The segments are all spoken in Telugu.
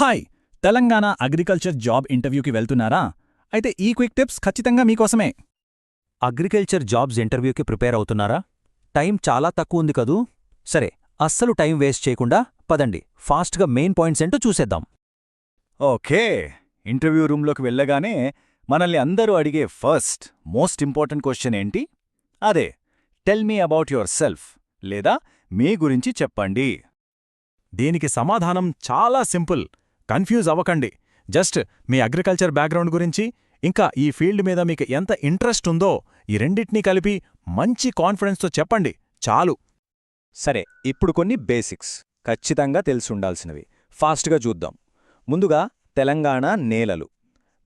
హాయ్! తెలంగాణ అగ్రికల్చర్ జాబ్ ఇంటర్వ్యూకి వెళ్తున్నారా? అయితే ఈ క్విక్ టిప్స్ ఖచ్చితంగా మీకోసమే. అగ్రికల్చర్ జాబ్స్ ఇంటర్వ్యూకి ప్రిపేర్ అవుతున్నారా? టైం చాలా తక్కువ ఉంది కదూ? సరే అస్సలు టైం వేస్ట్ చేయకుండా పదండి ఫాస్ట్గా మెయిన్ పాయింట్స్ ఏంటో చూసేద్దాం. ఓకే ఇంటర్వ్యూ రూంలోకి వెళ్ళగానే మనల్ని అందరూ అడిగే ఫస్ట్ మోస్ట్ ఇంపార్టెంట్ క్వశ్చన్ ఏంటి? అదే tell me about your self లేదా మీ గురించి చెప్పండి. దీనికి సమాధానం చాలా సింపుల్. కన్ఫ్యూజ్ అవ్వకండి. జస్ట్ మీ అగ్రికల్చర్ బ్యాక్గ్రౌండ్ గురించి ఇంకా ఈ ఫీల్డ్ మీద మీకు ఎంత ఇంట్రెస్ట్ ఉందో ఈ రెండింటినీ కలిపి మంచి కాన్ఫిడెన్స్తో చెప్పండి. చాలు. సరే ఇప్పుడు కొన్ని బేసిక్స్. ఖచ్చితంగా తెలిసుండాల్సినవి. ఫాస్ట్గా చూద్దాం. ముందుగా తెలంగాణ నేలలు.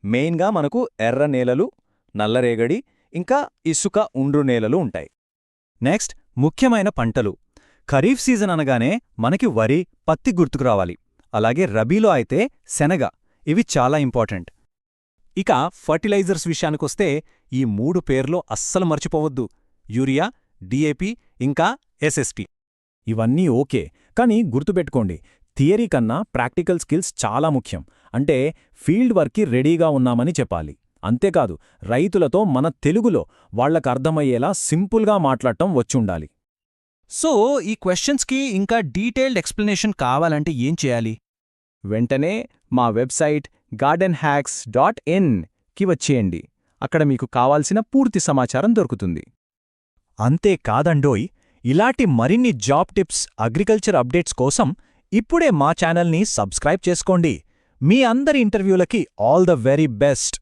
మెయిన్గా మనకు ఎర్ర నేలలు నల్లరేగడి ఇంకా ఇసుక ఉండ్రు నేలలు ఉంటాయి. నెక్స్ట్ ముఖ్యమైన పంటలు. ఖరీఫ్ సీజన్ అనగానే మనకి వరి పత్తి గుర్తుకు రావాలి. అలాగే రబీలో అయితే శనగ. ఇవి చాలా ఇంపార్టెంట్. ఇక ఫర్టిలైజర్స్ విషయానికొస్తే ఈ మూడు పేర్లో అస్సలు మర్చిపోవద్దు. యూరియా డిఏపి ఇంకా ఎస్ఎస్పి ఇవన్నీ ఓకే కానీ గుర్తుపెట్టుకోండి థియరీ కన్నా ప్రాక్టికల్ స్కిల్స్ చాలా ముఖ్యం. అంటే ఫీల్డ్ వర్క్కి రెడీగా ఉన్నామని చెప్పాలి. అంతేకాదు రైతులతో మన తెలుగులో వాళ్ళకర్థమయ్యేలా సింపుల్గా మాట్లాడటం వచ్చుండాలి. సో ఈ క్వశ్చన్స్కి ఇంకా డీటెయిల్డ్ ఎక్స్ప్లెనేషన్ కావాలంటే ఏం చేయాలి? వెంటనే మా వెబ్సైట్ గార్డెన్ హ్యాక్స్ డాట్కి వచ్చేయండి. అక్కడ మీకు కావాల్సిన పూర్తి సమాచారం దొరుకుతుంది. అంతేకాదండోయ్ ఇలాంటి మరిన్ని జాబ్ టిప్స్ అగ్రికల్చర్ అప్డేట్స్ కోసం ఇప్పుడే మా ఛానల్ని సబ్స్క్రైబ్ చేసుకోండి. మీ అందరి ఇంటర్వ్యూలకి ఆల్ ద వెరీ బెస్ట్!